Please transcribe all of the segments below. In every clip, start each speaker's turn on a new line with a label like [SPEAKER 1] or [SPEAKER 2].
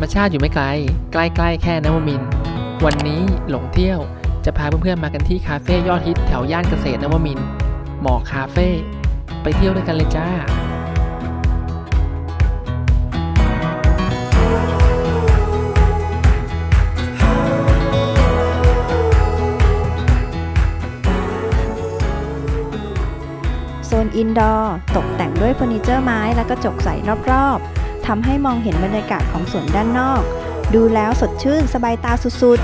[SPEAKER 1] รมชาติอยู่ไม่ไกล ใกล้ ๆ แค่นวมิน วันนี้หลงเที่ยวจะพาเพื่อนๆมากันที่คาเฟ่ยอดฮิตแถวย่านเกษตรนวมินหมอกคาเฟ่ไปเที่ยวด้วยกันเลยจ้า
[SPEAKER 2] โซนอินดอร์ตกแต่งด้วยเฟอร์นิเจอร์ไม้และกระจกใสรอบ ๆ ทำให้มองเห็นบรรยากาศของสวนด้านนอก ดูแล้วสดชื่นสบายตาสุด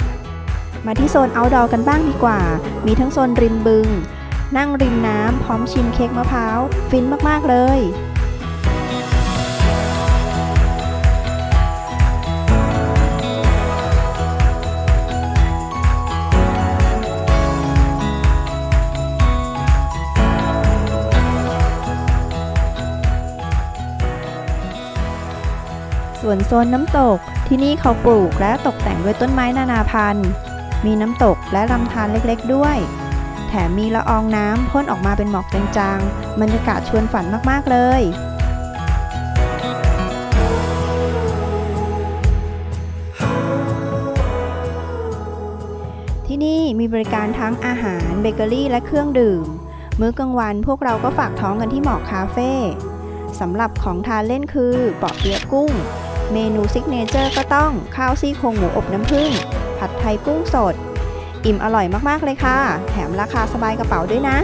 [SPEAKER 2] ๆ มาที่โซน outdoor กันบ้างดีกว่า มีทั้งโซนริมบึง นั่งริมน้ำพร้อมชิมเค้กมะพร้าว ฟินมากๆเลย วนโซนน้ำตก ที่นี่เขาปลูกและตกแต่งด้วยต้นไม้นานาพันธุ์ มีน้ำตกและลำธารเล็กๆด้วย แถมมีละอองน้ำพ่นออกมาเป็นหมอกจางๆบรรยากาศชวนฝันมากๆเลยที่นี่มีบริการทั้งอาหารเบเกอรี่และเครื่องดื่ม มื้อกลางวันพวกเราก็ฝากท้องกันที่หมอกคาเฟ่สำหรับของทานเล่นคือปอเปี๊ยะกุ้ง เมนูซิกเนเจอร์ก็ต้องข้าวซี่โครงหมูอบน้ำผึ้งผัดไทยกุ้งสด อิ่มอร่อยมาก ๆ เลยค่ะ แถมราคาสบายกระเป๋าด้วยนะ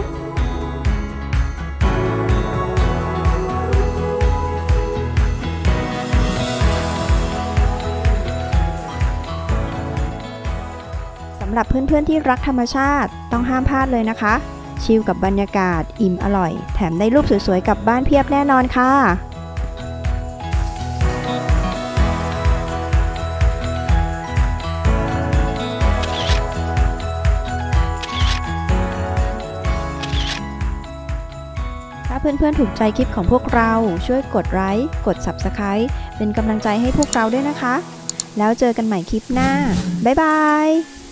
[SPEAKER 2] สำหรับเพื่อนๆที่รักธรรมชาติต้องห้ามพลาดเลยนะคะ ชิลกับบรรยากาศ อิ่มอร่อย แถมได้รูปสวยๆกลับบ้านเพียบแน่นอนค่ะ เพื่อนๆ ถูกใจคลิปของพวกเรา ช่วยกดไลค์กด Subscribe เป็นกำลังใจให้พวกเราด้วยนะคะ แล้วเจอกันใหม่คลิปหน้า บ๊ายบาย